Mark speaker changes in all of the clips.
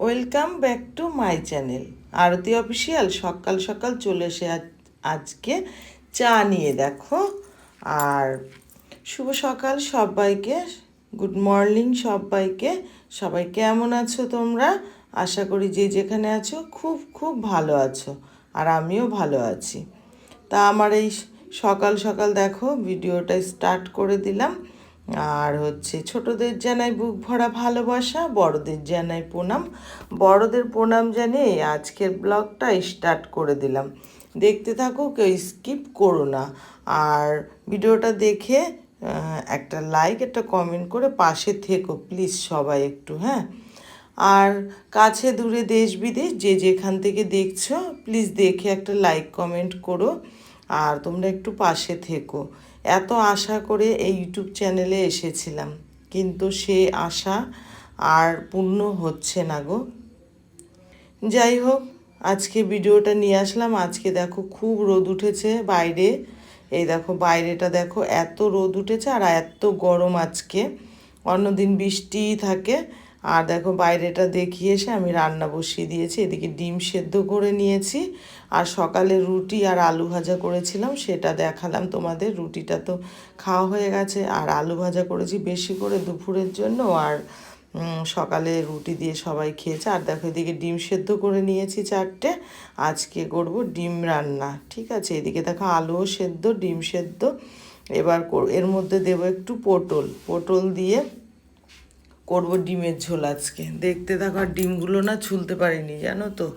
Speaker 1: Welcome back to my channel Arati official সকাল সকাল চলে এসে আজ- আজকে চা নিয়ে দেখো। আর শুভ সকাল সবাইকে গুড মর্নিং সবাইকে। সবাই কেমন আছো তোমরা? আশা করি যে যেখানে আছো খুব খুব ভালো আছো, আর আমিও ভালো আছি। তা আমার এই সকাল সকাল দেখো ভিডিওটা স্টার্ট করে দিলাম। আর হচ্ছে ছোটদের জানাই বুক ভরা ভালোবাসা, বড়দের জানাই প্রণাম। বড়দের প্রণাম জানিয়ে আজকের ব্লগটা স্টার্ট করে দিলাম। দেখতে থাকো, কেউ স্কিপ করো না। আর ভিডিওটা দেখে একটা লাইক একটা কমেন্ট করে পাশে থেকো প্লিজ সবাই একটু হ্যাঁ? আর কাছে দূরে দেশ বিদেশ, যে যেখান থেকে দেখছ প্লিজ দেখে একটা লাইক কমেন্ট করো। আর তোমরা একটু পাশে থেকো। এত আশা করে এই ইউটিউব চ্যানেলে এসেছিলাম। কিন্তু সে আশা আর পূর্ণ হচ্ছে না গো। যাই হোক, আজকে ভিডিওটা নিয়ে আসলাম। আজকে দেখো খুব রোদ উঠেছে বাইরে। এই দেখো বাইরেটা দেখো এত রোদ উঠেছে আর এত গরম আজকে। অন্যদিন বৃষ্টি থাকে। আর দেখো বাইরেটা দেখিয়ে এসে আমি রান্না বসিয়ে দিয়েছি, এদিকে ডিম সেদ্ধ করে নিয়েছি। আর সকালে রুটি আর আলু ভাজা করেছিলাম, সেটা দেখালাম তোমাদের। রুটিটা তো খাওয়া হয়ে গেছে, আর আলু ভাজা করেছি বেশি করে দুপুরের জন্য। আর সকালে রুটি দিয়ে সবাই খেয়েছে। আর দেখো এদিকে ডিম সেদ্ধ করে নিয়েছি চারটে। আজকে করব ডিম রান্না, ঠিক আছে? এদিকে দেখো আলুও সেদ্ধ, ডিম সেদ্ধ। এবার এর মধ্যে দেবো একটু পটল। পটল দিয়ে করব ডিমের ঝোল আজকে। দেখতে থাকো, আর ডিমগুলো না ছুলতে পারিনি, জানো তো?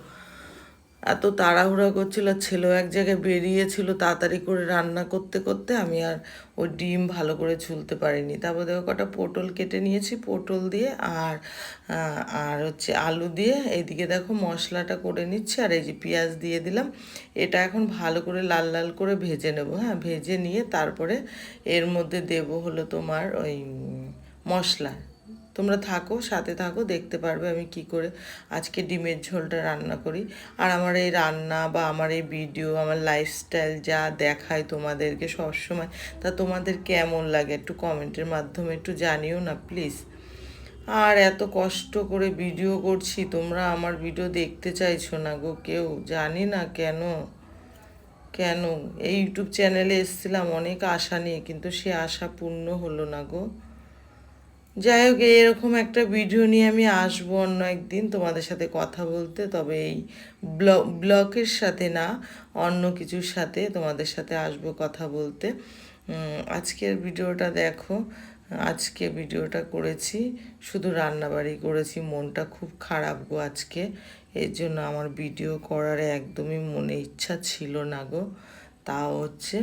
Speaker 1: এত তাড়াহুড়া করছিল ছেলেও এক জায়গায় বেরিয়েছিল তাড়াতাড়ি করে রান্না করতে করতে, আমি আর ওই ডিম ভালো করে ছুলতে পারিনি। তারপর দেখো কটা পটল কেটে নিয়েছি, পটল দিয়ে আর আর হচ্ছে আলু দিয়ে। এইদিকে দেখো মশলাটা করে নিচ্ছি, আর এই যে পেঁয়াজ দিয়ে দিলাম, এটা এখন ভালো করে লাল লাল করে ভেজে নেব হ্যাঁ? ভেজে নিয়ে তারপরে এর মধ্যে দেব হলো তোমার ওই মশলা। তোমরা থাকো, সাথে থাকো, দেখতে পারবে আমি কি করে আজকে ডিমের ঝোলটা রান্না করি। আর আমার এই রান্না বা আমার এই ভিডিও আমার লাইফস্টাইল যা দেখায় তোমাদেরকে সবসময়, তা তোমাদের কেমন লাগে একটু কমেন্টের মাধ্যমে একটু জানিও না প্লিজ আর এত কষ্ট করে ভিডিও করছি, তোমরা আমার ভিডিও দেখতে চাইছো না গো কেউ? জানি না কেন? কেন? এই ইউটিউব চ্যানেলে এসেছিলাম, অনেক আশা নিয়ে, কিন্তু সে আশা পূর্ণ হলো না গো। যাই হোক, এরকম একটা ভিডিও নিয়ে আমি আসব অন্য একদিন তোমাদের সাথে কথা বলতে। তবে এই ব্লগের সাথে না, অন্য কিছুর সাথে তোমাদের সাথে আসব কথা বলতে। আজকের ভিডিওটা দেখো। আজকে ভিডিওটা করেছি। শুধু রান্নাবাড়ি করেছি। মনটা খুব খারাপ গো আজকে। এর জন্য আমার ভিডিও করার একদমই মনে ইচ্ছা ছিল না গো। তাও হচ্ছে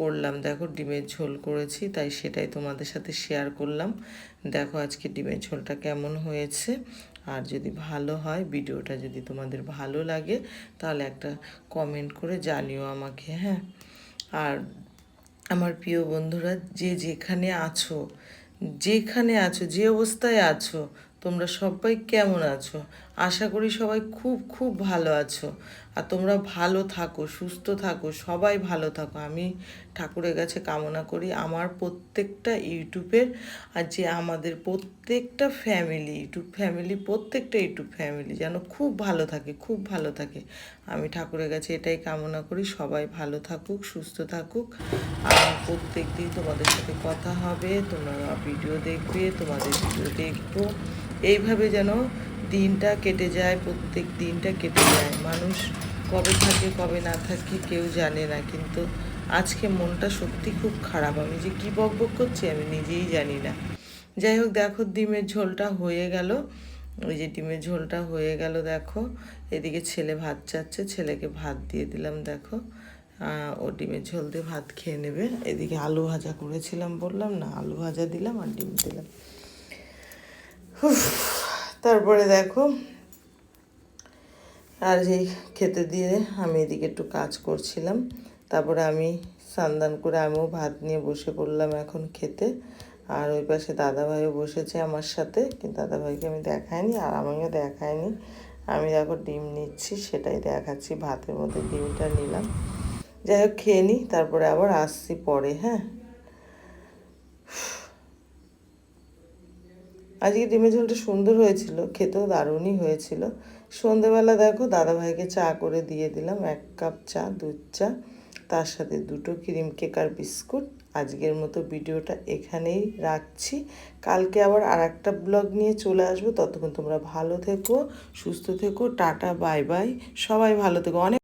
Speaker 1: করলাম। দেখো ডিমের ঝোল করেছি, তাই সেটাই তোমাদের সাথে শেয়ার করলাম। দেখো আজকে ডিমের ঝোলটা কেমন হয়েছে। আর যদি ভালো হয়, ভিডিওটা যদি তোমাদের ভালো লাগে, তাহলে একটা কমেন্ট করে জানিও আমাকে হ্যাঁ? আর আমার প্রিয় বন্ধুরা, যে যেখানে আছো যেখানে আছো, যে অবস্থায় আছো, তোমরা সবাই কেমন আছো? আশা করি সবাই খুব খুব ভালো আছো। আর তোমরা ভালো থাকো, সুস্থ থাকো, সবাই ভালো থাকো। আমি ঠাকুরের কাছে কামনা করি আমার প্রত্যেকটা ইউটিউবের আর যে আমাদের প্রত্যেকটা ফ্যামিলি, ইউটিউব ফ্যামিলি, প্রত্যেকটা ইউটিউব ফ্যামিলি যেন খুব ভালো থাকে, খুব ভালো থাকে। আমি ঠাকুরের কাছে এটাই কামনা করি, সবাই ভালো থাকুক, সুস্থ থাকুক। আর প্রত্যেক দিন তোমাদের সাথে কথা হবে, তোমরা ভিডিও দেখবে, তোমাদের ভিডিও দেখব। এইভাবে যেন দিনটা কেটে যায়, প্রত্যেক দিনটা কেটে যায়। মানুষ কবে থাকে, কবে না থাকে কেউ জানে না। কিন্তু আজকে মনটা সত্যি খুব খারাপ। আমি যে কী বক বক করছি আমি নিজেই জানি না। যাই হোক, দেখো ডিমের ঝোলটা হয়ে গেল। ওই যে ডিমের ঝোলটা হয়ে গেল, দেখো। এদিকে ছেলে ভাত চাচ্ছে, ছেলেকে ভাত দিয়ে দিলাম, দেখো। ও ডিমের ঝোল দিয়ে ভাত খেয়ে নেবে। এদিকে আলু ভাজা করেছিলাম, বললাম না, আলু ভাজা দিলাম আর ডিম দিলাম। তারপরে দেখো, আর এই খেতে দিয়ে আমি এদিকে একটু কাজ করছিলাম। তারপরে আমি সান্দান করে আমিও ভাত নিয়ে বসে পড়লাম এখন খেতে। আর ওই পাশে দাদাভাইও বসেছে আমার সাথে, কিন্তু দাদাভাইকে আমি দেখাইনি আর আমিও দেখাইনি আমি দেখো ডিম নিচ্ছি, সেটাই দেখাচ্ছি, ভাতের মধ্যে ডিমটা নিলাম। যাই হোক, খেয়ে নিই তারপরে আবার আসছি পরে হ্যাঁ? আজকে ডিমের ঝোলটা সুন্দর হয়েছিল, খেতেও দারুণই হয়েছিল। সন্ধেবেলা দেখো দাদাভাইকে চা করে দিয়ে দিলাম, এক কাপ চা, দুধ চা, তার সাথে দুটো ক্রিম কেক আর বিস্কুট। আজকের মতো ভিডিওটা এখানেই রাখছি। কালকে আবার আর একটা ব্লগ নিয়ে চলে আসব, ততক্ষণ তোমরা ভালো থেকো, সুস্থ থেকো, টাটা, বাই বাই, সবাই ভালো থেকো। অনেক